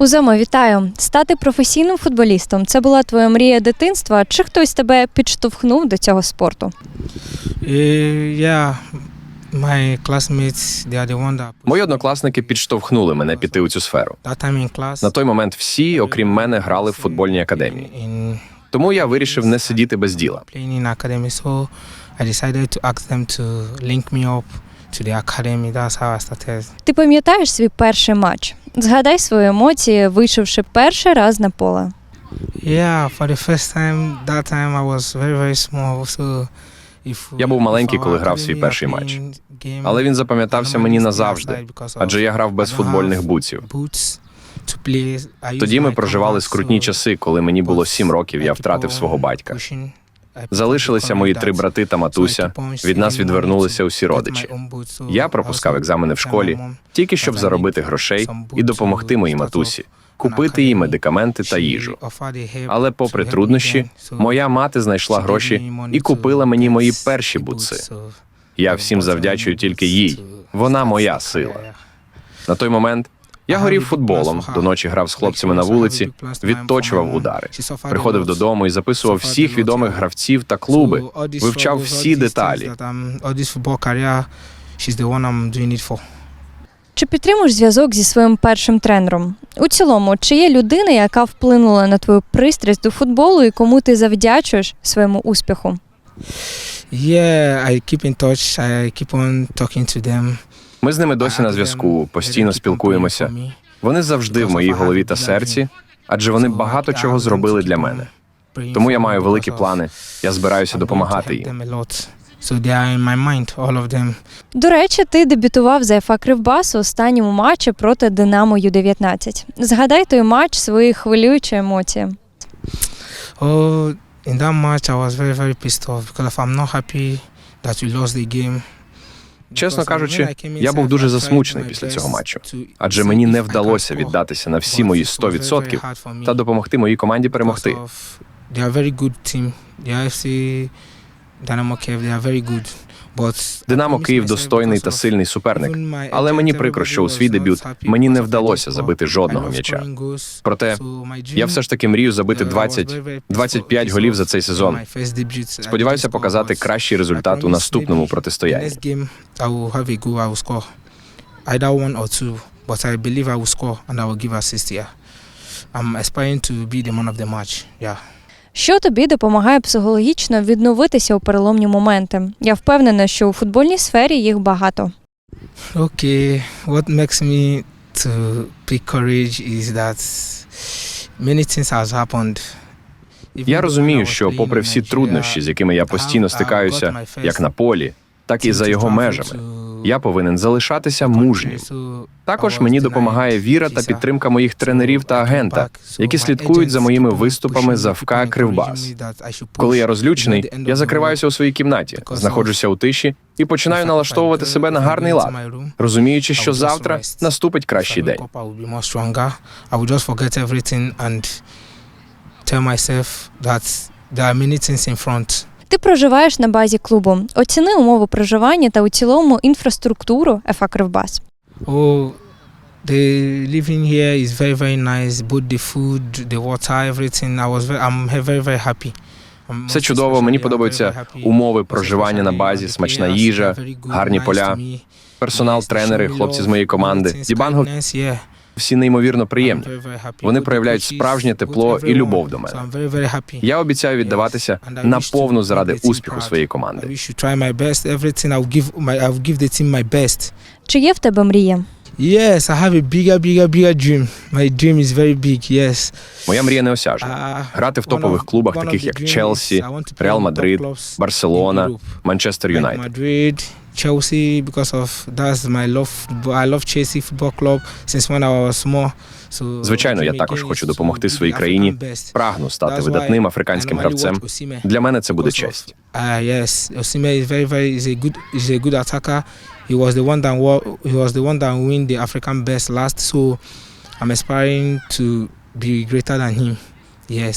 Узомо, вітаю! Стати професійним футболістом це була твоя мрія дитинства. Чи хтось тебе підштовхнув до цього спорту? One that Мої однокласники підштовхнули мене піти у цю сферу. На той момент всі, окрім мене, грали в футбольній академії. Тому я вирішив не сидіти без діла. Ти пам'ятаєш свій перший матч? Згадай свої емоції, вийшовши перший раз на поле. Yeah, for the first time, that time I was very, very small. So Я був маленький, коли грав свій перший матч. Але він запам'ятався мені назавжди, адже я грав без футбольних бутсів. Тоді ми проживали скрутні часи, коли мені було сім років, я втратив свого батька. Залишилися мої три брати та матуся. Від нас відвернулися усі родичі. Я пропускав екзамени в школі, тільки щоб заробити грошей і допомогти моїй матусі, купити їй медикаменти та їжу. Але попри труднощі, моя мати знайшла гроші і купила мені мої перші бутси. Я всім завдячую тільки їй. Вона моя сила. На той момент я горів футболом, до ночі грав з хлопцями на вулиці, відточував удари, приходив додому і записував всіх відомих гравців та клуби, вивчав всі деталі. Чи підтримуєш зв'язок зі своїм першим тренером? У цілому, чи є людина, яка вплинула на твою пристрасть до футболу і кому ти завдячуєш своєму успіху? Yeah, I keep in touch. I keep on talking to them. Ми з ними досі на зв'язку, постійно спілкуємося. Вони завжди в моїй голові та серці, адже вони багато чого зробили для мене. Тому я маю великі плани. Я збираюся допомагати їм. So they are in my mind, all of them. До речі, ти дебютував за ФА Кривбас у останньому матчі проти Динамо Ю-19. Згадай той матч свої хвилюючі емоції. Oh, in that match, I was very, very pissed off because I'm not happy that we lost the game. Чесно кажучи, я був дуже засмучений після цього матчу, адже мені не вдалося віддатися на всі мої it was very, very 100% hard for me та допомогти моїй команді перемогти. They are very good team. The AFC Dynamo Kiev, they are very good. Динамо Київ достойний та сильний суперник. Але мені прикро, що у свій дебют мені не вдалося забити жодного м'яча. Проте я все ж таки мрію забити uh, I was 20 very, very 25 pissed голів off за цей сезон. Сподіваюся показати кращий результат у наступному протистоянні. Either one or two. But I believe I will score and I will give assist here. I'm aspiring to be the man of the match. Yeah. Що тобі допомагає психологічно відновитися у переломні моменти? Я впевнена, що у футбольній сфері їх багато. Okay, what makes me to pick courage is that many things has happened. Я розумію, що, попри всі труднощі, з якими я постійно стикаюся, як на полі, так і за його межами, я повинен залишатися мужнім. Також мені допомагає віра та підтримка моїх тренерів та агента, які слідкують за моїми виступами pushing за me, ФК keep on Кривбас. Коли я розлючений, я закриваюся у своїй кімнаті, знаходжуся у тиші і починаю налаштовувати себе на гарний лад, розуміючи, що завтра наступить кращий день. tell myself that there are many things in front. Ти проживаєш на базі клубу. Оціни умови проживання та у цілому інфраструктуру ФА Кривбас. Oh, the living here is very very nice. Both the food, the water, everything. I was very, I'm very very happy. Все чудово, мені подобаються умови проживання на базі, uh, смачна їжа, гарні поля, персонал, тренери, хлопці з моєї команди. Дібанго. Всі неймовірно приємні. Вони проявляють справжнє тепло і любов до мене. Я обіцяю віддаватися наповну заради успіху своєї команди. Чи є в тебе мрія? Yes, I have a bigger, bigger, bigger dream. My dream is very big. Yes. Моя мрія неосяжна. Uh, Грати в топових клубах, таких як Челсі, Реал Мадрид, Барселона. Манчестер Юнайтед. Chelsea, because of that's my love. I love Chelsea Football Club since when I was small. So Звичайно, я також хочу допомогти своїй країні. Прагну стати видатним африканським гравцем. Для мене це буде честь. Ah, yes, Osimhen is very, very is a good is a good attacker. He was the one that he was the one that win the African best last. So I'm aspiring to be greater than him. Yes.